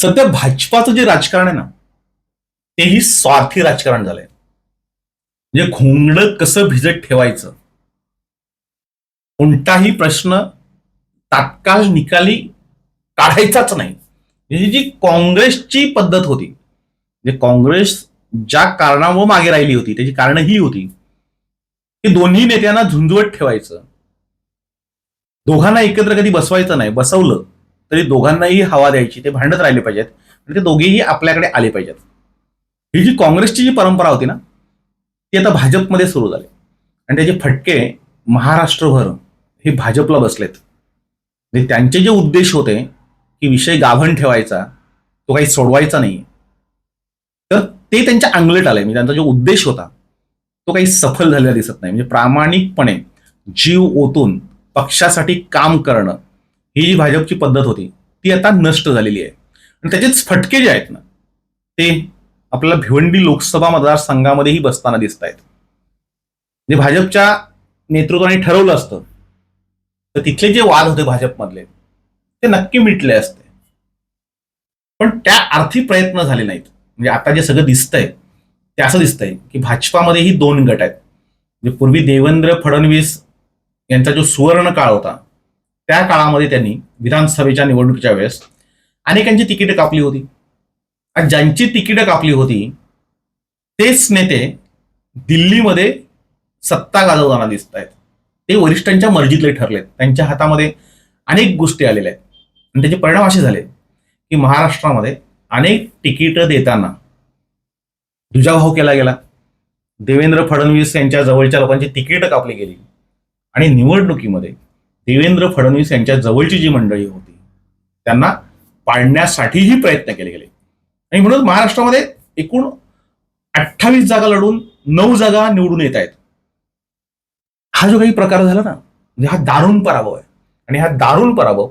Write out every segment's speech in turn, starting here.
सध्या भाजपाचं जे राजकारण आहे ना तेही स्वार्थी राजकारण झालंय. म्हणजे घोंगडं कसं भिजत ठेवायचं कोणताही प्रश्न तात्काळ निकाली काढायचाच नाही. ही जी काँग्रेसची पद्धत होती म्हणजे काँग्रेस ज्या कारणामुळे मागे राहिली होती त्याची कारण ही होती की दोन्ही नेत्यांना झुंजवत ठेवायचं. दोघांना एकत्र कधी बसवायचं नाही बसवलं. तरी दोघांनाही हवा द्यायची ते भांडत राहिले पाहिजेत. आणि ते दोघेही आपल्याकडे आले पाहिजेत. ही जी काँग्रेसची जी परंपरा होती ना ती आता भाजपमध्ये सुरू झाली. आणि त्याचे फटके महाराष्ट्रभर हे भाजपला बसलेत. म्हणजे त्यांचे जे उद्देश होते की विषय गाभण ठेवायचा तो काही सोडवायचा नाही. तर ते त्यांच्या अंगलट आले. म्हणजे त्यांचा जो उद्देश होता तो काही सफल झालेला दिसत नाही. म्हणजे प्रामाणिकपणे जीव ओतून पक्षासाठी काम करणं ही जी भाजपची पद्धत होती ती आता नष्ट झालेली आहे. आणि त्याचेच फटके जे आहेत ना ते आपल्याला भिवंडी लोकसभा मतदारसंघामध्येही बसताना दिसत आहेत. जे भाजपच्या नेतृत्वाने ठरवलं असतं तर तिथले जे वाद होते भाजपमधले ते नक्की मिटले असते. पण त्या अर्थी प्रयत्न झाले नाहीत. म्हणजे आता जे सगळं दिसतंय ते असं दिसतंय की भाजपामध्येही दोन गट आहेत. म्हणजे पूर्वी देवेंद्र फडणवीस यांचा जो सुवर्ण काळ होता त्या काळामध्ये त्यांनी विधानसभेच्या निवडणुकीच्या वेळेस अनेकांची तिकीटं कापली होती. आणि ज्यांची तिकीटं कापली होती तेच नेते दिल्लीमध्ये सत्ता गाजवताना दिसत आहेत. ते वरिष्ठांच्या मर्जीतले ठरलेत. त्यांच्या हातामध्ये अनेक गोष्टी आलेल्या आहेत. आणि त्याचे परिणाम असे झाले की महाराष्ट्रामध्ये अनेक तिकीटं देताना दुजाभाव केला गेला. देवेंद्र फडणवीस यांच्या जवळच्या लोकांची तिकीटं कापली गेली. आणि निवडणुकीमध्ये देवेंद्र फडणवीस यांच्या जवळची जी मंडळी होती त्यांना पाडण्यासाठीही प्रयत्न केले गेले. आणि म्हणून महाराष्ट्रामध्ये एकूण अठ्ठावीस जागा लढून नऊ जागा निवडून येत आहेत. हा जो काही प्रकार झाला ना म्हणजे हा दारुण पराभव आहे. आणि हा दारुण पराभव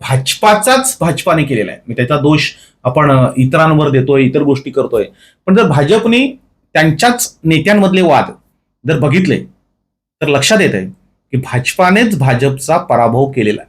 भाजपाचाच भाजपाने केलेला आहे. मी त्याचा दोष आपण इतरांवर देतोय इतर गोष्टी करतोय. पण जर भाजपने त्यांच्याच नेत्यांमधले वाद जर बघितले तर लक्षात येत आहे की भाजपानेच भाजपचा पराभव केलेला आहे.